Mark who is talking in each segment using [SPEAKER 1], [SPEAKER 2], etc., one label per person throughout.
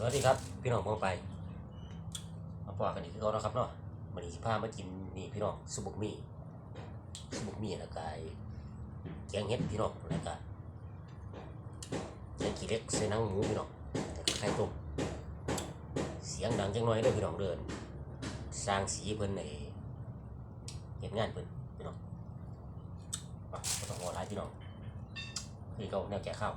[SPEAKER 1] สวัสดีครับ พี่น้องมองไปมาพอกันอีกคือเขาแล้วครับเนาะวันนี้สิพามากินนี่พี่น้องสุบุกมี่สุบุกมี่แล้วก็แกงเห็ดพี่น้องแล้วก็ใส่ขี้เล็กใส่หนังหมูพี่น้องไข่ต้มเสียงดังจังน้อยเด้อพี่น้องเดิน สร้างสีเพิ่นในเห็นงานเพิ่นพี่น้องต้องรอหลายพี่น้องนี่ก็แนวแกะข้าว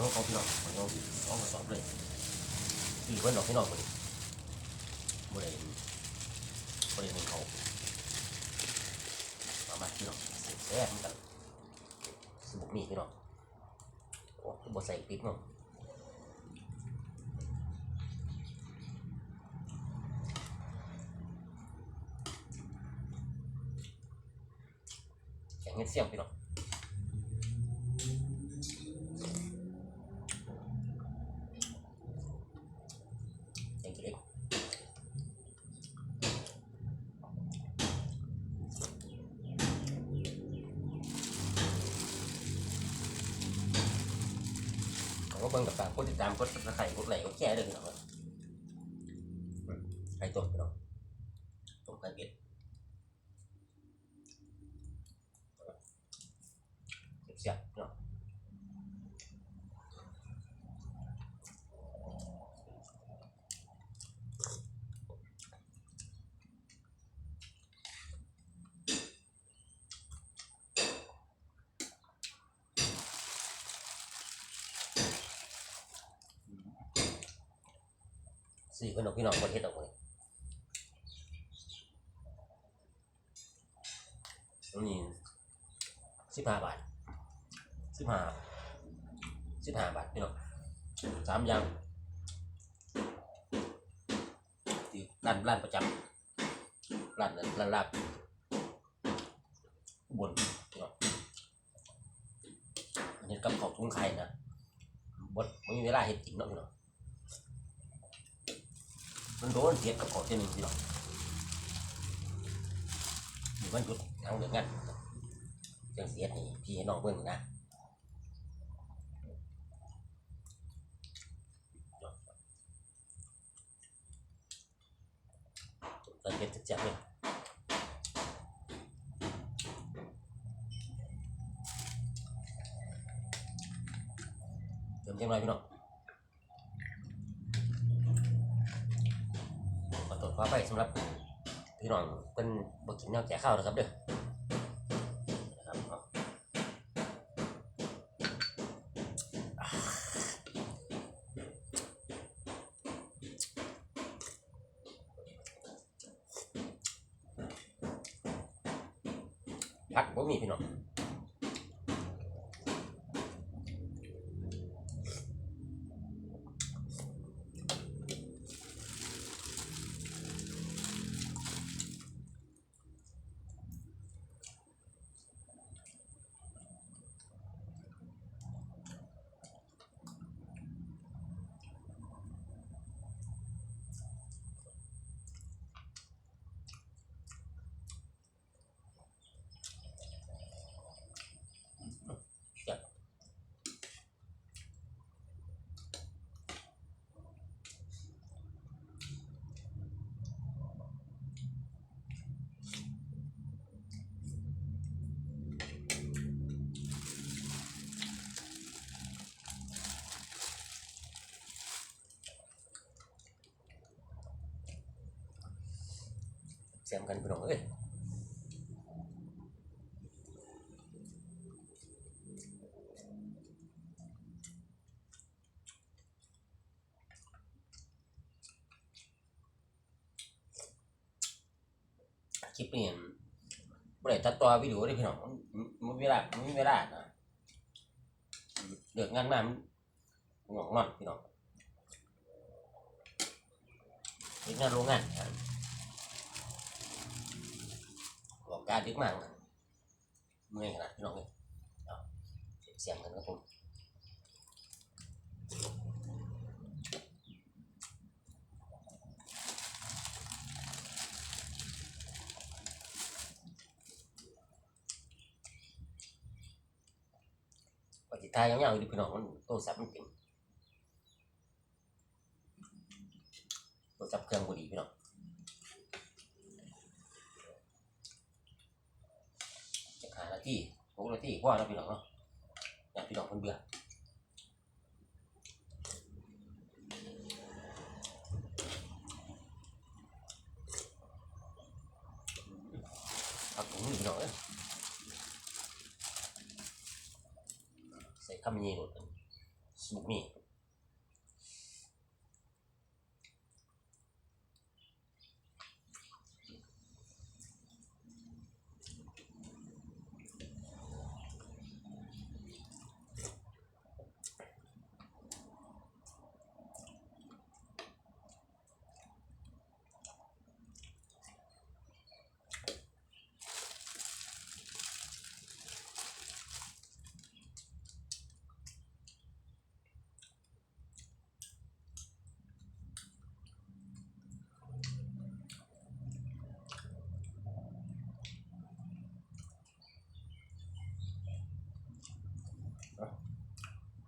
[SPEAKER 1] ขอโยกเขาพี่น้องขอโยกเอามาสอบเลยอีกวันดอกพี่น้องคนนี้บริเวณบริเวณเขามามาพี่น้องแซ่บเหมือนกันสมุกนี่พี่น้องโอ้บใส่พริกเนาะแข็งเงี้ยเสี่ยมพี่น้อง แกงขี้เหล็กผมก็ เบิ่งกับตามกดติดตามกดตะไคร่กดไหลค์กดแชร์เลยพี่น้องครับมไข่ต้มพี่น้องต้มไข่เป็ดเสียบๆพี่น้อง สี่คนดอกพี่น้องคนเฮ็ดดอกเลยตรงนี้สิบห้าบาทสิบห้าสิบห้าบาทพี่น้องสามอย่างที่ร้านร้านประจำร้านร้านลาบบนพี่น้องอันนี้กับขาวทุ่งไข่นะบดไม่มีเวลาเฮ็ดกินเนาะพี่น้อง มันโดนเทียบกับของเที่หนึ่งพี่น้องหรือมันหยุดทางเดือนงั้นเรื่องเสียนี่พี่ให้น้องเบิ่งนะตอนเทียบจะเจ็บเลยเติมจังไรพี่น้อง ข อตรวจควาไปสำหรับพี่น้องเป็นบกินแนวแก่ข้าวนะครับเด้อนะครับเอาอ่าผักบ่มีพี่น้อง เสียมกันพี่น้องเอ้ยคลิปนี้บ่ได้ตัดต่อวิดีโอได้พี่น้องมันเวลามันมีเวลานะเดือกงานมามันงอกงอนพี่น้องเฮ็ดงานโรงงานครับ บอ กการดึกมากนะเมื่อยขนาดพี่น้องเลยเอาเสียงกันครับผมทายยาวๆอยู่พี่น้องมันโทรศัพท์มันเต็มโทรศัพท์เครื่องบ่ดีพี่น้อง จะหานาทีหกนาทีพอแล้วพี่น้องเนาะอยากพี่น้องเพิ่นเบื่อผักถุงนี่พี่น้องเอ้ยใส่คำนี้หมดสมุกนี่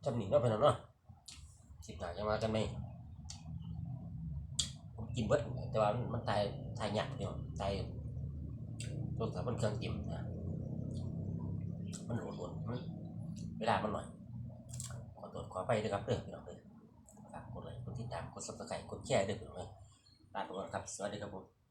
[SPEAKER 1] จำหนิเนาะพี่น้องเนาะสิบหนาจะมากันไหมผมกินเบิดแต่ว่ามันตายตายยากพี่น้องตายรสชาติมันเครื่องจิ้มนะมันโหดๆมันเวลามันหน่อย ขอตรวจขอไปด้ครับเด้อพี่น้องเด้อฝากกดไลค์กดติดตามกดซับสไครต์กดแชร์เด้อพี่น้องเด้อลาไปก่อนครับสวัสดีครับผม